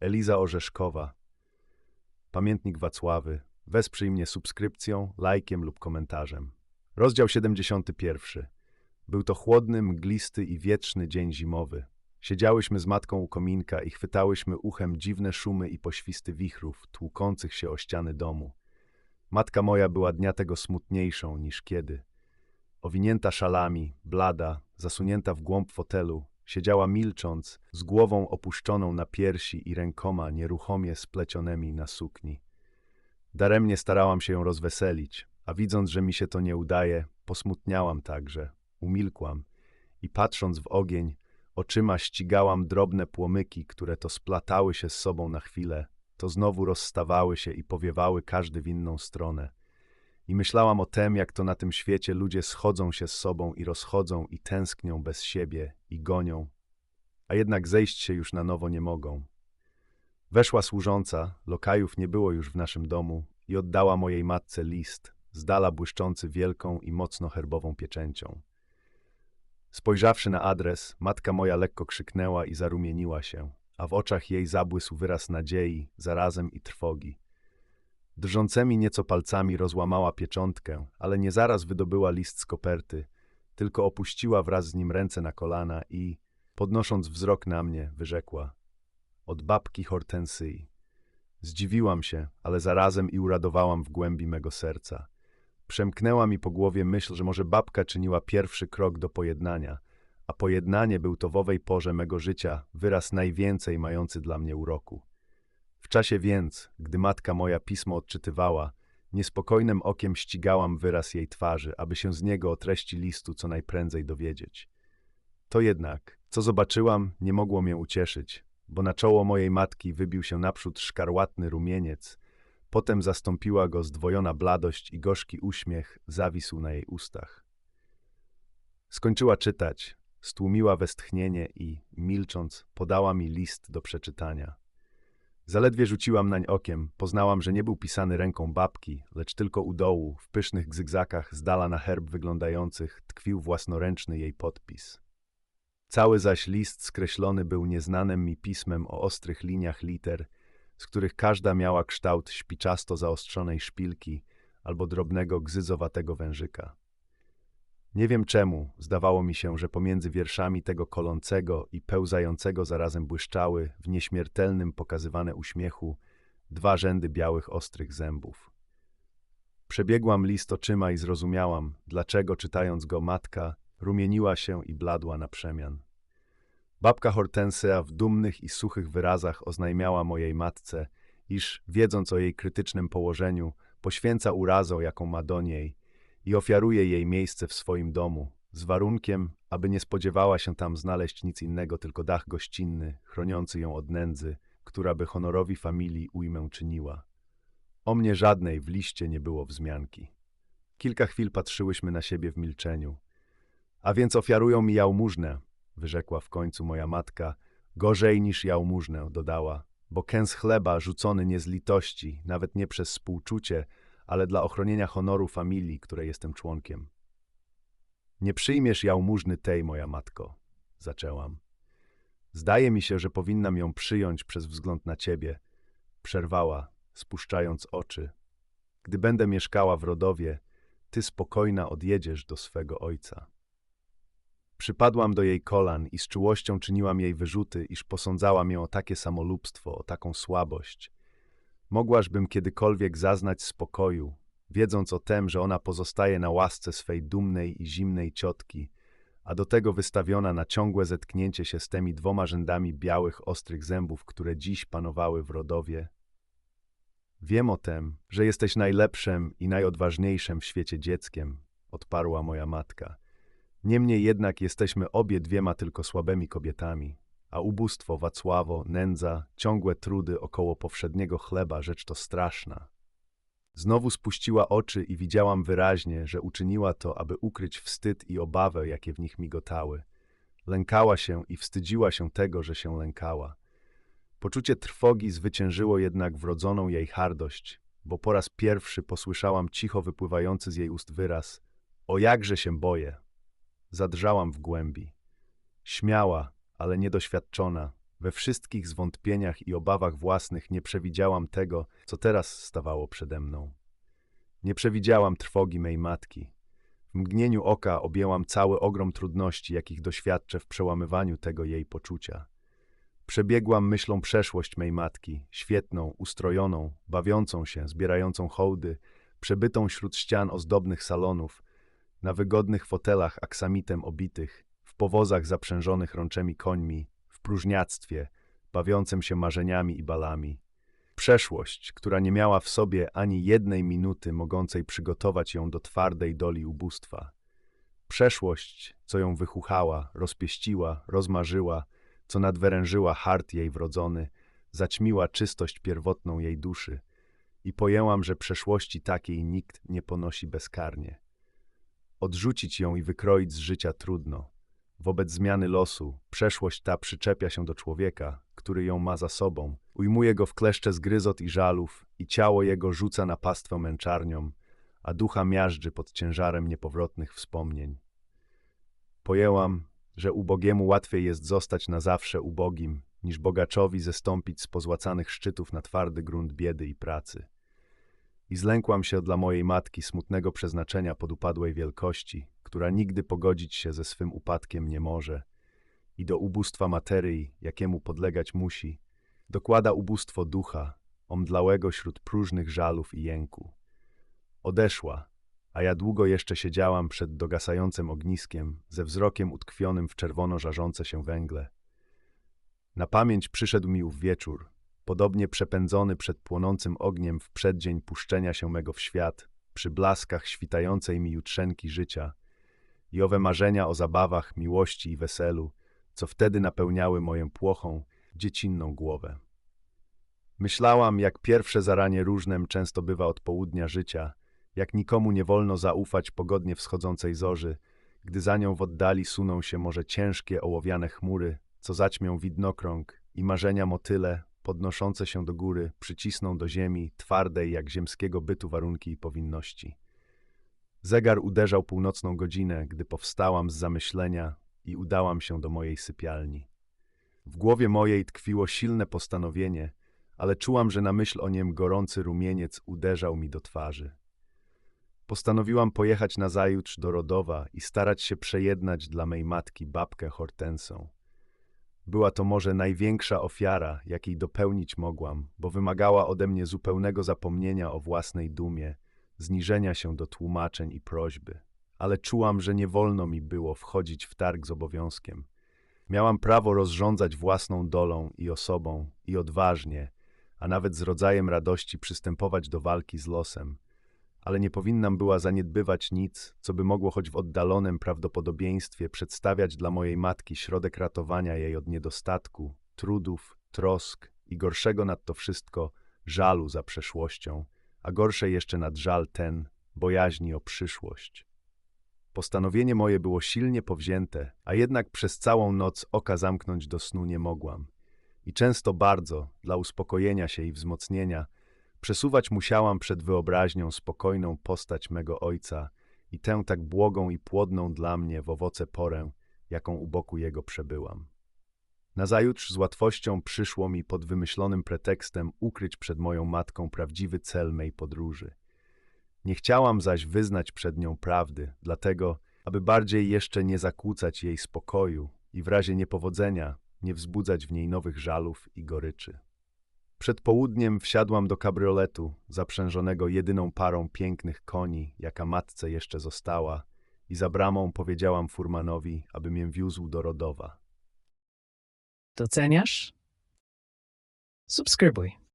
Eliza Orzeszkowa. Pamiętnik Wacławy. Wesprzyj mnie subskrypcją, lajkiem lub komentarzem. Rozdział 71. Był to chłodny, mglisty i wietrzny dzień zimowy. Siedziałyśmy z matką u kominka i chwytałyśmy uchem dziwne szumy i poświsty wichrów, tłukących się o ściany domu. Matka moja była dnia tego smutniejszą niż kiedy. Owinięta szalami, blada, zasunięta w głąb fotelu, siedziała milcząc, z głową opuszczoną na piersi i rękoma nieruchomie splecionymi na sukni. Daremnie starałam się ją rozweselić, a widząc, że mi się to nie udaje, posmutniałam także, umilkłam i patrząc w ogień, oczyma ścigałam drobne płomyki, które to splatały się z sobą na chwilę, to znowu rozstawały się i powiewały każdy w inną stronę. I myślałam o tem, jak to na tym świecie ludzie schodzą się z sobą i rozchodzą i tęsknią bez siebie i gonią, a jednak zejść się już na nowo nie mogą. Weszła służąca, lokajów nie było już w naszym domu i oddała mojej matce list, z dala błyszczący wielką i mocno herbową pieczęcią. Spojrzawszy na adres, matka moja lekko krzyknęła i zarumieniła się, a w oczach jej zabłysł wyraz nadziei, zarazem i trwogi. Drżącymi nieco palcami rozłamała pieczątkę, ale nie zaraz wydobyła list z koperty, tylko opuściła wraz z nim ręce na kolana i, podnosząc wzrok na mnie, wyrzekła od babki Hortensyi. Zdziwiłam się, ale zarazem i uradowałam w głębi mego serca. Przemknęła mi po głowie myśl, że może babka czyniła pierwszy krok do pojednania, a pojednanie był to w owej porze mego życia wyraz najwięcej mający dla mnie uroku. W czasie więc, gdy matka moja pismo odczytywała, niespokojnym okiem ścigałam wyraz jej twarzy, aby się z niego o treści listu co najprędzej dowiedzieć. To jednak, co zobaczyłam, nie mogło mnie ucieszyć, bo na czoło mojej matki wybił się naprzód szkarłatny rumieniec, potem zastąpiła go zdwojona bladość i gorzki uśmiech zawisł na jej ustach. Skończyła czytać, stłumiła westchnienie i, milcząc, podała mi list do przeczytania. Zaledwie rzuciłam nań okiem, poznałam, że nie był pisany ręką babki, lecz tylko u dołu, w pysznych gzygzakach z dala na herb wyglądających, tkwił własnoręczny jej podpis. Cały zaś list skreślony był nieznanym mi pismem o ostrych liniach liter, z których każda miała kształt śpiczasto zaostrzonej szpilki albo drobnego gzyzowatego wężyka. Nie wiem czemu, zdawało mi się, że pomiędzy wierszami tego kolącego i pełzającego zarazem błyszczały, w nieśmiertelnym pokazywane uśmiechu, dwa rzędy białych ostrych zębów. Przebiegłam list oczyma i zrozumiałam, dlaczego czytając go matka rumieniła się i bladła na przemian. Babka Hortensea w dumnych i suchych wyrazach oznajmiała mojej matce, iż, wiedząc o jej krytycznym położeniu, poświęca urazę, jaką ma do niej i ofiaruje jej miejsce w swoim domu, z warunkiem, aby nie spodziewała się tam znaleźć nic innego, tylko dach gościnny, chroniący ją od nędzy, która by honorowi familii ujmę czyniła. O mnie żadnej w liście nie było wzmianki. Kilka chwil patrzyłyśmy na siebie w milczeniu. A więc ofiarują mi jałmużnę, wyrzekła w końcu moja matka. Gorzej niż jałmużnę, dodała, bo kęs chleba rzucony nie z litości, nawet nie przez współczucie, ale dla ochronienia honoru familii, której jestem członkiem. Nie przyjmiesz jałmużny tej, moja matko, zaczęłam. Zdaje mi się, że powinnam ją przyjąć przez wzgląd na ciebie, przerwała, spuszczając oczy. Gdy będę mieszkała w Rodowie, ty spokojna odjedziesz do swego ojca. Przypadłam do jej kolan i z czułością czyniłam jej wyrzuty, iż posądzałam ją o takie samolubstwo, o taką słabość. Mogłażbym kiedykolwiek zaznać spokoju, wiedząc o tem, że ona pozostaje na łasce swej dumnej i zimnej ciotki, a do tego wystawiona na ciągłe zetknięcie się z tymi dwoma rzędami białych, ostrych zębów, które dziś panowały w rodowie. Wiem o tem, że jesteś najlepszym i najodważniejszym w świecie dzieckiem, odparła moja matka. Niemniej jednak jesteśmy obie dwiema tylko słabymi kobietami, a ubóstwo, Wacławo, nędza, ciągłe trudy około powszedniego chleba, rzecz to straszna. Znowu spuściła oczy i widziałam wyraźnie, że uczyniła to, aby ukryć wstyd i obawę, jakie w nich migotały. Lękała się i wstydziła się tego, że się lękała. Poczucie trwogi zwyciężyło jednak wrodzoną jej hardość, bo po raz pierwszy posłyszałam cicho wypływający z jej ust wyraz – o jakże się boję. Zadrżałam w głębi. Śmiała, ale niedoświadczona, We wszystkich zwątpieniach i obawach własnych nie przewidziałam tego, co teraz stawało przede mną. Nie przewidziałam trwogi mej matki. W mgnieniu oka objęłam cały ogrom trudności, jakich doświadczę w przełamywaniu tego jej poczucia. Przebiegłam myślą przeszłość mej matki, świetną, ustrojoną, bawiącą się, zbierającą hołdy, przebytą wśród ścian ozdobnych salonów, na wygodnych fotelach aksamitem obitych, powozach zaprzężonych rączemi końmi, w próżniactwie, bawiącym się marzeniami i balami. Przeszłość, która nie miała w sobie ani jednej minuty mogącej przygotować ją do twardej doli ubóstwa. Przeszłość, co ją wychuchała, rozpieściła, rozmarzyła, co nadwyrężyła hart jej wrodzony, zaćmiła czystość pierwotną jej duszy i pojęłam, że przeszłości takiej nikt nie ponosi bezkarnie. Odrzucić ją i wykroić z życia trudno. Wobec zmiany losu, przeszłość ta przyczepia się do człowieka, który ją ma za sobą, ujmuje go w kleszcze zgryzot i żalów i ciało jego rzuca na pastwę męczarnią, a ducha miażdży pod ciężarem niepowrotnych wspomnień. Pojęłam, że ubogiemu łatwiej jest zostać na zawsze ubogim, niż bogaczowi zestąpić z pozłacanych szczytów na twardy grunt biedy i pracy. I zlękłam się dla mojej matki smutnego przeznaczenia podupadłej wielkości, która nigdy pogodzić się ze swym upadkiem nie może, i do ubóstwa materii, jakiemu podlegać musi, dokłada ubóstwo ducha, omdlałego wśród próżnych żalów i jęku. Odeszła, a ja długo jeszcze siedziałam przed dogasającym ogniskiem, ze wzrokiem utkwionym w czerwono żarzące się węgle. Na pamięć przyszedł mi ów wieczór, podobnie przepędzony przed płonącym ogniem w przeddzień puszczenia się mego w świat, przy blaskach świtającej mi jutrzenki życia i owe marzenia o zabawach, miłości i weselu, co wtedy napełniały moją płochą, dziecinną głowę. Myślałam, jak pierwsze zaranie różnem często bywa od południa życia, jak nikomu nie wolno zaufać pogodnie wschodzącej zorzy, gdy za nią w oddali suną się może ciężkie ołowiane chmury, co zaćmią widnokrąg i marzenia motyle, podnoszące się do góry, przycisną do ziemi, twardej jak ziemskiego bytu warunki i powinności. Zegar uderzał północną godzinę, gdy powstałam z zamyślenia i udałam się do mojej sypialni. W głowie mojej tkwiło silne postanowienie, ale czułam, że na myśl o niem gorący rumieniec uderzał mi do twarzy. Postanowiłam pojechać nazajutrz do Rodowa i starać się przejednać dla mej matki babkę Hortensą. Była to może największa ofiara, jakiej dopełnić mogłam, bo wymagała ode mnie zupełnego zapomnienia o własnej dumie, zniżenia się do tłumaczeń i prośby. Ale czułam, że nie wolno mi było wchodzić w targ z obowiązkiem. Miałam prawo rozrządzać własną dolą i osobą i odważnie, a nawet z rodzajem radości przystępować do walki z losem. Ale nie powinnam była zaniedbywać nic, co by mogło choć w oddalonym prawdopodobieństwie przedstawiać dla mojej matki środek ratowania jej od niedostatku, trudów, trosk i gorszego nad to wszystko żalu za przeszłością, a gorsze jeszcze nad żal ten, bojaźni o przyszłość. Postanowienie moje było silnie powzięte, a jednak przez całą noc oka zamknąć do snu nie mogłam. I często bardzo, dla uspokojenia się i wzmocnienia, przesuwać musiałam przed wyobraźnią spokojną postać mego ojca i tę tak błogą i płodną dla mnie w owoce porę, jaką u boku jego przebyłam. Nazajutrz z łatwością przyszło mi pod wymyślonym pretekstem ukryć przed moją matką prawdziwy cel mej podróży. Nie chciałam zaś wyznać przed nią prawdy, dlatego, aby bardziej jeszcze nie zakłócać jej spokoju i w razie niepowodzenia nie wzbudzać w niej nowych żalów i goryczy. Przed południem wsiadłam do kabrioletu, zaprzężonego jedyną parą pięknych koni, jaka matce jeszcze została, i za bramą powiedziałam furmanowi, aby mię wiózł do Rodowa. Doceniasz? Subskrybuj.